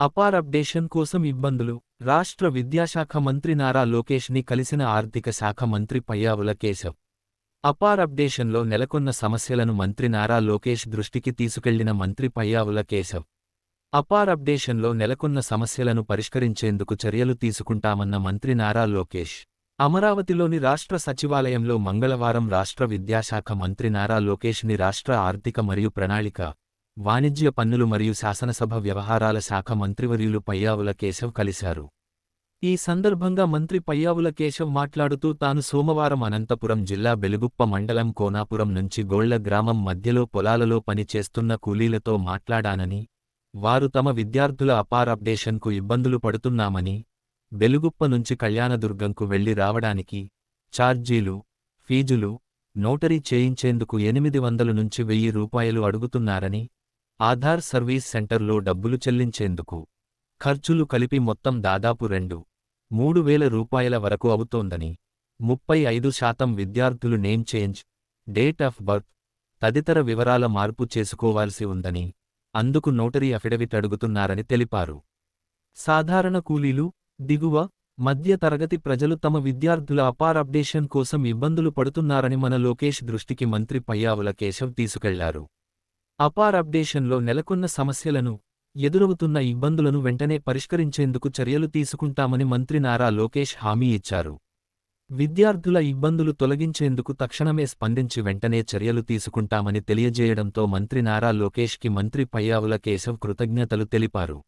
APAAR updation కోసం ఇబ్బందులు. రాష్ట్ర విద్యాశాఖ మంత్రి నారా లోకేష్ని కలిసిన ఆర్థిక శాఖ మంత్రి పయ్యావుల కేశవ్. అపార్ అప్డేషన్లో నెలకొన్న సమస్యలను మంత్రి నారా లోకేష్ దృష్టికి తీసుకెళ్ళిన మంత్రి పయ్యావుల కేశవ్. అపార్ అప్డేషన్లో నెలకొన్న సమస్యలను పరిష్కరించేందుకు చర్యలు తీసుకుంటామన్న మంత్రి నారా లోకేష్. అమరావతిలోని రాష్ట్ర సచివాలయంలో మంగళవారం రాష్ట్ర విద్యాశాఖ మంత్రి నారా లోకేష్ని రాష్ట్ర ఆర్థిక మరియు ప్రణాళిక వాణిజ్య పన్నులు మరియు శాసనసభ వ్యవహారాల శాఖ మంత్రివర్యులు పయ్యావుల కేశవ్ కలిశారు. ఈ సందర్భంగా మంత్రి పయ్యావుల కేశవ్ మాట్లాడుతూ తాను సోమవారం అనంతపురం జిల్లా బెలుగుప్ప మండలం కోనాపురం నుంచి గోళ్ళ గ్రామం మధ్యలో పొలాలలో పనిచేస్తున్న కూలీలతో మాట్లాడానని వారు తమ విద్యార్థుల అపార్ అప్డేషన్కు ఇబ్బందులు పడుతున్నామని బెలుగుప్ప నుంచి కళ్యాణదుర్గంకు వెళ్ళి రావడానికి ఛార్జీలు ఫీజులు నోటరీ చేయించేందుకు ఎనిమిది వందల నుంచి వెయ్యి రూపాయలు అడుగుతున్నారని ఆధార్ సర్వీస్ సెంటర్లో డబ్బులు చెల్లించేందుకు ఖర్చులు కలిపి మొత్తం దాదాపు రెండు మూడు వేల రూపాయల వరకు అవుతోందని ముప్పై ఐదు శాతం విద్యార్థులు name change date of birth తదితర వివరాల మార్పు చేసుకోవాల్సి ఉందని అందుకు నోటరీ అఫిడవిట్ అడుగుతున్నారని తెలిపారు. సాధారణ కూలీలు దిగువ మధ్య తరగతి ప్రజలు తమ విద్యార్థుల అపార్ అప్డేషన్ కోసం ఇబ్బందులు పడుతున్నారని మన లోకేష్ దృష్టికి మంత్రి పయ్యావుల కేశవ్ తీసుకెళ్ళారు. అపార్ అప్డేషన్లో నెలకొన్న సమస్యలను ఎదురవుతున్న ఇబ్బందులను వెంటనే పరిష్కరించేందుకు చర్యలు తీసుకుంటామని మంత్రి నారా లోకేష్ హామీ ఇచ్చారు. విద్యార్థుల ఇబ్బందులు తొలగించేందుకు తక్షణమే స్పందించి వెంటనే చర్యలు తీసుకుంటామని తెలియజేయడంతో మంత్రి నారా లోకేష్కి మంత్రి పయ్యావుల కేశవ్ కృతజ్ఞతలు తెలిపారు.